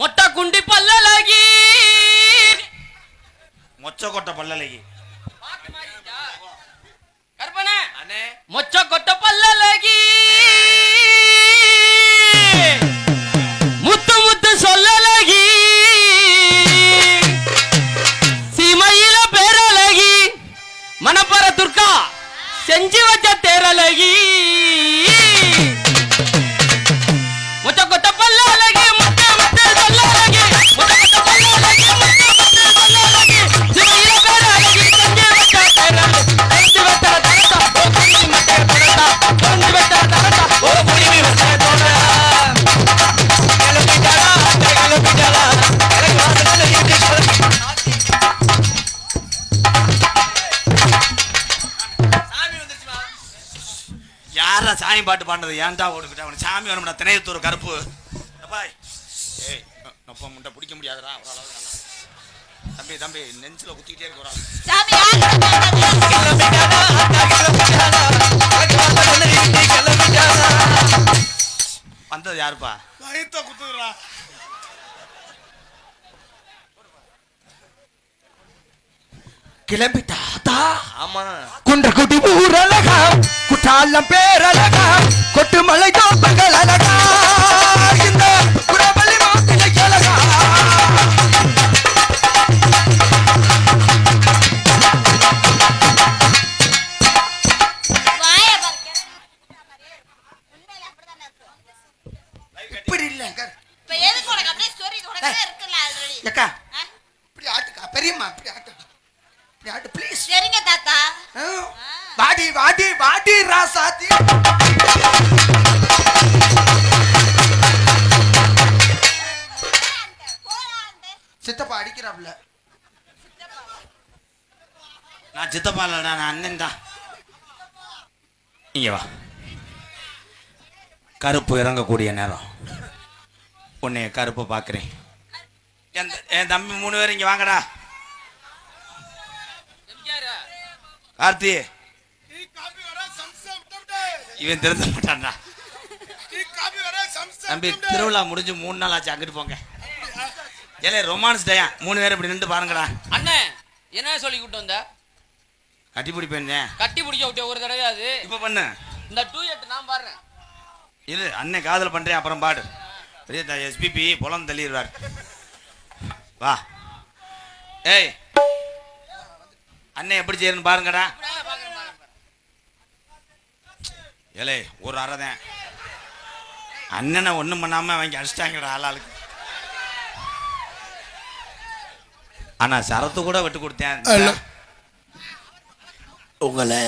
மொட்டை குண்டி பல்லழகி. மொச்ச கொட்டை அண்ணே. மொச்ச கொட்ட சீமையில துர்கா செஞ்சு வச்ச தேரழகி. யாரா சாமி பாட்டு பாடுறது ஏன்டா ஓடுக்கிட்ட அவன் சாமி வரமுடா திணையத்தூர் கருப்பு. பாய். ஏய் நொப்ப முட்டை பிடிக்க முடியாதுடா தம்பி தம்பி நெஞ்சில குத்திக்கிட்டே இருக்க ஒரு ஆள். சாமி யார்? கிளம்பிட்டாளா அத்தை கிளம்பிட்டாளா எனக்கு வாசல்ல நின்று கிளம்பிட்டாளா வந்தது யாருப்பா? வயித்த குத்துறா கிளம்பிட்டாத்தா ஆமா. குண்ட குட்டி ஊரழகா? குற்றாலம் பேரழகா கொட்டுமலை தோப்பங்கள் அழகா. இந்த குடவள்ளி மாப்பிள்ளை அழகா. இப்படி ஆல்ரெடி அக்கா இப்படி ஆட்டுக்கா பெரியம்மா இப்படி ஆட்டு இப்படி ஆட்டு ப்ளீஸ் சரிங்க தாத்தா. வாடி வாடி வாடி ராசாத்தி. சித்தப்பா அடிக்கிறாப்ல நான் சித்தப்பா இல்லடா நான் அண்ணன் தான். இங்க வா. கருப்பு இறங்கக்கூடிய நேரம். உன்னைய கருப்பு பார்க்குறேன் என் த- என் தம்பி மூணு பேர் இங்க வாங்கடா. கார்த்தி. இவன் திறந்து மாட்டான்டா. தம்பி திருவிழா முடிஞ்சு மூணு நாள் ஆச்சு அங்கிட்டு போங்க. ஏலே ரொமான்ஸ் டயா மூணு பேர் இப்படி நின்று பாருங்கடா. அண்ணே என்ன சொல்லி கூட்டு வந்த? கட்டி பிடி போயிருந்தேன் கட்டி பிடிக்க விட்டே ஒரு தடவை அது. இப்போ பண்ணு. இந்த டூ எட்டு நான் பாடுறேன். இரு அண்ணே காதல் பண்ணுறேன் அப்புறம் பாடு. பெரிய எஸ்பிபி புலம் தள்ளிடுவார். வா. ஏய். அண்ணே எப்படி செய்யறன்னு பாருங்கடா. ஏலே ஒரு அரை தான் அண்ணனை ஒன்றும் பண்ணாமல் அவங்க அடிச்சிட்டாங்கடா ஆளாளுக்கு. ஆனால் சரத்து கூட விட்டு கொடுத்தேன். உங்களை